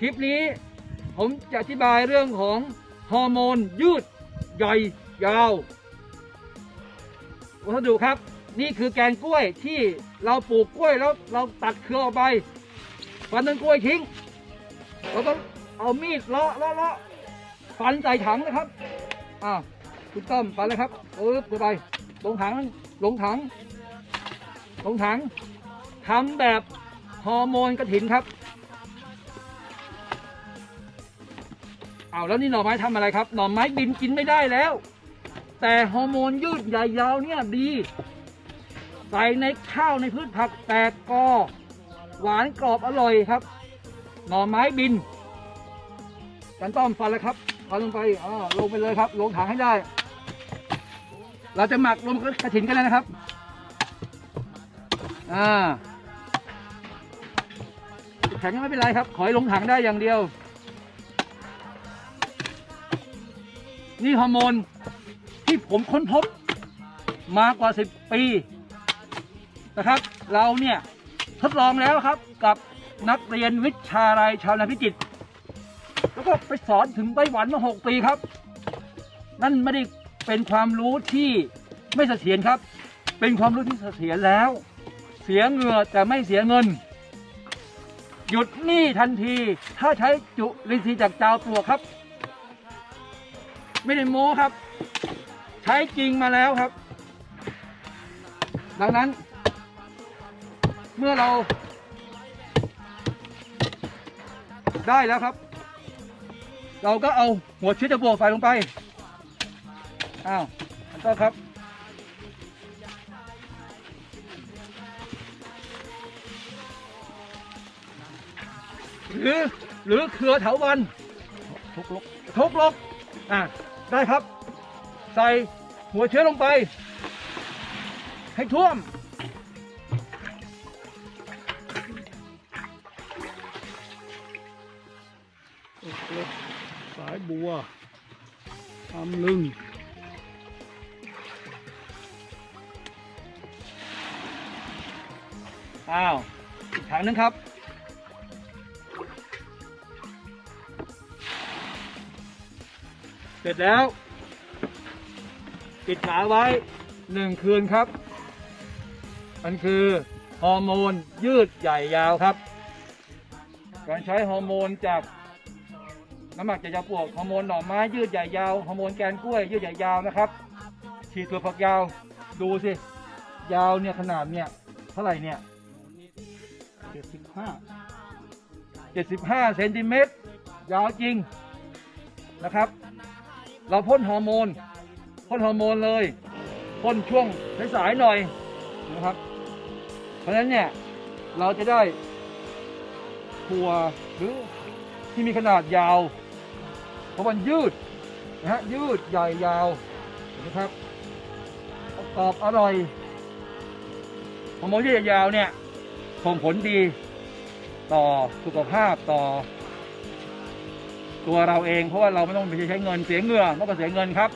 คลิปนี้ ผมจะอธิบายเรื่องของฮอร์โมนยืดใหญ่ยาววัสดุครับ นี่คือแกนกล้วยที่เราปลูกกล้วยแล้วเราตัดเครือออกไปฟันต้นกล้วยทิ้งเราก็เอามีดเลาะเลาะเลาะฟันใส่ถังนะครับอ้าคุณต้อมฟันเลยครับปึ๊บเข้าไปลงถังลงถังลงถังทำแบบฮอร์โมนกระถินครับ เอาแล้วนี่หน่อไม้ทำอะไรครับ หน่อไม้บินกินไม่ได้แล้ว แต่ฮอร์โมนยืดใหญ่ยาวเนี่ยดี ใส่ในข้าวในพืชผักแตกกอหวานกรอบอร่อยครับ หน่อไม้บินกันต้อมฟันเลยครับฟันลงไปอ่าลงไปเลยครับ ลงถังให้ได้ เราจะหมักลงกระถินกันเลยนะครับ อ่าแข็งก็ไม่เป็นไรครับ ขอให้ลงถังได้อย่างเดียว นี่ฮอร์โมนที่ผมค้นพบมากว่า 10 ปีนะครับ เราเนี่ยทดลองแล้วครับกับนักเรียนวิชาลัยชาวนาพิจิตรแล้วก็ไปสอนถึงไต้หวันมา 6 ปีครับ นั่นไม่ได้เป็นความรู้ที่ไม่เสถียรครับ เป็นความรู้ที่เสถียรแล้ว เสียเงื่อแต่ไม่เสียเงิน หยุดหนี้ทันที ถ้าใช้จุลินทรีย์จากดาวปลวกครับ ไม่ได้โม้ครับ ใช้จริงมาแล้วครับ ดังนั้น เมื่อเรา ได้แล้วครับ เราก็เอาหัวเชื้อจะบวกใส่ลงไปอ้าวแล้วก็ครับหรือหรือเครือเถาวันทุกลกทุกลกอะ ได้ครับ ใส่หัวเชื้อลงไป ให้ท่วม สายบัวทำลึงอ้าวอีกถังหนึงครับ เสร็จแล้วปิดฝาไว้หนึ่งคืนครับ มันคือฮอร์โมนยืดใหญ่ยาวครับ การใช้ฮอร์โมนจากน้ำหมักจากยาปลวกฮอร์โมนหน่อไม้ยืดใหญ่ยาวฮอร์โมนแกนกล้วยยืดใหญ่ยาวนะครับ ฉีดตัวฝักยาวดูสิยาวเนี่ยขนาดเนี่ยเท่าไหร่เนี่ยเจ็ดสิบห้า75เซนติเมตรยาวจริงนะครับ เราพ่นฮอร์โมนพ่นฮอร์โมนเลยพ่นช่วงสายๆหน่อยนะครับ เพราะฉะนั้นเนี่ยเราจะได้ถั่วหรือที่มีขนาดยาว เพราะมันยืดนะฮะยืดใหญ่ยาวนะครับกรอบอร่อยฮอร์โมนยืดยาวเนี่ยส่งผลดีต่อสุขภาพต่อ ตัวเราเองเพราะว่าเราไม่ต้องไปใช้เงินเสียเงื่อไม่ต้องเสียเงินครับ